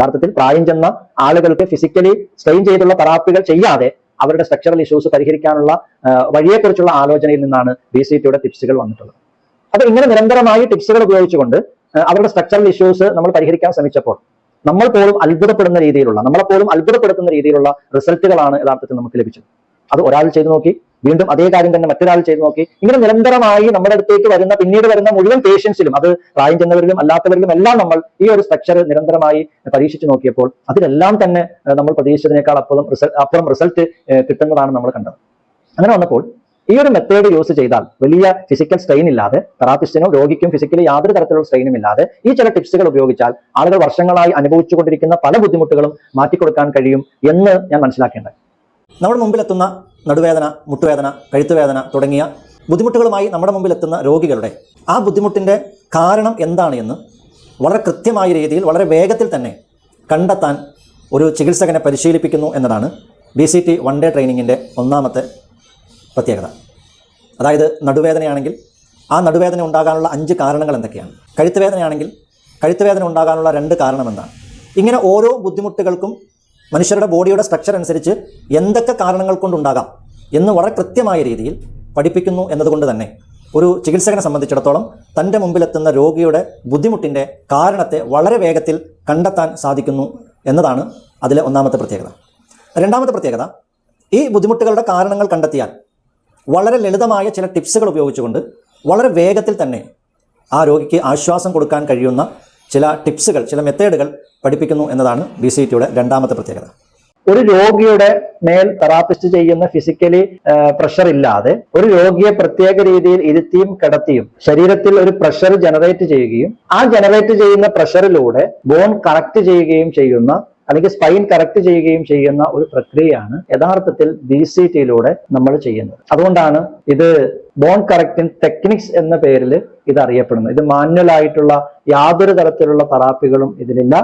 യഥാർത്ഥത്തിൽ പ്രായം ചെന്ന ആളുകൾക്ക് ഫിസിക്കലി സ്ട്രെയിൻ ചെയ്തുള്ള തെറാപ്പികൾ ചെയ്യാതെ അവരുടെ സ്ട്രക്ചറൽ ഇഷ്യൂസ് പരിഹരിക്കാനുള്ള വഴിയെക്കുറിച്ചുള്ള ആലോചനയിൽ നിന്നാണ് ബി സി ടിയുടെ ടിപ്സുകൾ വന്നിട്ടുള്ളത്. അപ്പൊ ഇങ്ങനെ നിരന്തരമായി ടിപ്സുകൾ ഉപയോഗിച്ചുകൊണ്ട് അവരുടെ സ്ട്രക്ചറൽ ഇഷ്യൂസ് നമ്മൾ പരിഹരിക്കാൻ ശ്രമിച്ചപ്പോൾ നമ്മൾ പോലും അത്ഭുതപ്പെടുന്ന രീതിയിലുള്ള നമ്മളെപ്പോലും അത്ഭുതപ്പെടുത്തുന്ന രീതിയിലുള്ള റിസൾട്ടുകളാണ് യഥാർത്ഥത്തിൽ നമുക്ക് ലഭിച്ചത്. അത് ഒരാൾ ചെയ്തു നോക്കി വീണ്ടും അതേ കാര്യം തന്നെ മറ്റൊരാൾ ചെയ്തു നോക്കി. ഇങ്ങനെ നിരന്തരമായി നമ്മുടെ അടുത്തേക്ക് വരുന്ന പിന്നീട് വരുന്ന മുഴുവൻ പേഷ്യൻസിലും അത് പ്രായം ചെന്നവരിലും അല്ലാത്തവരിലും എല്ലാം നമ്മൾ ഈ ഒരു സ്ട്രക്ചർ നിരന്തരമായി പരീക്ഷിച്ചു നോക്കിയപ്പോൾ അതിലെല്ലാം തന്നെ നമ്മൾ പ്രതീക്ഷിച്ചതിനേക്കാൾ അപ്പുറം റിസൾട്ട് അപ്പുറം റിസൾട്ട് കിട്ടുന്നതാണ് നമ്മൾ കണ്ടത്. അങ്ങനെ വന്നപ്പോൾ ഈ ഒരു മെത്തേഡ് യൂസ് ചെയ്താൽ വലിയ ഫിസിക്കൽ സ്ട്രെയിൻ ഇല്ലാതെ തെറാപ്പിസ്റ്റിനോ രോഗിക്കും ഫിസിക്കലി യാതൊരു തരത്തിലുള്ള സ്ട്രെയിനും ഇല്ലാതെ ഈ ചില ടിപ്സുകൾ ഉപയോഗിച്ചാൽ ആളുകൾ വർഷങ്ങളായി അനുഭവിച്ചുകൊണ്ടിരിക്കുന്ന പല ബുദ്ധിമുട്ടുകളും മാറ്റിക്കൊടുക്കാൻ കഴിയും എന്ന് ഞാൻ മനസ്സിലാക്കേണ്ടത്. നമ്മുടെ മുമ്പിലെത്തുന്ന നടുവേദന മുട്ടുവേദന കഴുത്തുവേദന തുടങ്ങിയ ബുദ്ധിമുട്ടുകളുമായി നമ്മുടെ മുമ്പിലെത്തുന്ന രോഗികളുടെ ആ ബുദ്ധിമുട്ടിന്റെ കാരണം എന്താണ് എന്ന് വളരെ കൃത്യമായ രീതിയിൽ വളരെ വേഗത്തിൽ തന്നെ കണ്ടെത്താൻ ഒരു ചികിത്സകനെ പരിശീലിപ്പിക്കുന്നു എന്നതാണ് B C T one day ട്രെയിനിങ്ങിന്റെ ഒന്നാമത്തെ പ്രത്യേകത. അതായത് നടുവേദനയാണെങ്കിൽ ആ നടുവേദന ഉണ്ടാകാനുള്ള അഞ്ച് കാരണങ്ങൾ എന്തൊക്കെയാണ്? കഴുത്തുവേദനയാണെങ്കിൽ കഴുത്തുവേദന ഉണ്ടാകാനുള്ള രണ്ട് കാരണം എന്താണ് ഇങ്ങനെ ഓരോ ബുദ്ധിമുട്ടുകൾക്കും മനുഷ്യരുടെ ബോഡിയുടെ സ്ട്രക്ചർ അനുസരിച്ച് എന്തൊക്കെ കാരണങ്ങൾ കൊണ്ടുണ്ടാകാം എന്ന് വളരെ കൃത്യമായ രീതിയിൽ പഠിപ്പിക്കുന്നു എന്നതുകൊണ്ട് തന്നെ ഒരു ചികിത്സകനെ സംബന്ധിച്ചിടത്തോളം തന്റെ മുമ്പിലെത്തുന്ന രോഗിയുടെ ബുദ്ധിമുട്ടിന്റെ കാരണത്തെ വളരെ വേഗത്തിൽ കണ്ടെത്താൻ സാധിക്കുന്നു എന്നതാണ് അതിലെ ഒന്നാമത്തെ പ്രത്യേകത. രണ്ടാമത്തെ പ്രത്യേകത ഈ ബുദ്ധിമുട്ടുകളുടെ കാരണങ്ങൾ കണ്ടെത്തിയാൽ വളരെ ലളിതമായ ചില ടിപ്സുകൾ ഉപയോഗിച്ചുകൊണ്ട് വളരെ വേഗത്തിൽ തന്നെ ആ രോഗിക്ക് ആശ്വാസം കൊടുക്കാൻ കഴിയുന്ന ചില ടിപ്സുകൾ ചില മെത്തേഡുകൾ പഠിപ്പിക്കുന്നു എന്നതാണ് ബി സി ടിയുടെ രണ്ടാമത്തെ പ്രത്യേകത. ഒരു രോഗിയുടെ മേൽ തെറാപ്പിസ്റ്റ് ചെയ്യുന്ന ഫിസിക്കലി പ്രഷർ ഇല്ലാതെ ഒരു രോഗിയെ പ്രത്യേക രീതിയിൽ ഇരുത്തിയും കിടത്തിയും ശരീരത്തിൽ ഒരു പ്രഷർ ജനറേറ്റ് ചെയ്യുകയും ആ ജനറേറ്റ് ചെയ്യുന്ന പ്രഷറിലൂടെ ബോൺ കറക്റ്റ് ചെയ്യുകയും ചെയ്യുന്ന അല്ലെങ്കിൽ സ്പൈൻ കറക്റ്റ് ചെയ്യുകയും ചെയ്യുന്ന ഒരു പ്രക്രിയയാണ് യഥാർത്ഥത്തിൽ ബി സി ടിയിലൂടെ നമ്മൾ ചെയ്യുന്നത്. അതുകൊണ്ടാണ് ഇത് ബോൺ കറക്റ്റിംഗ് ടെക്നിക്സ് എന്ന പേരിൽ ഇത് അറിയപ്പെടുന്നത്. ഇത് മാനുവൽ ആയിട്ടുള്ള യാതൊരു തരത്തിലുള്ള തെറാപ്പികളും ഇതിലില്ല.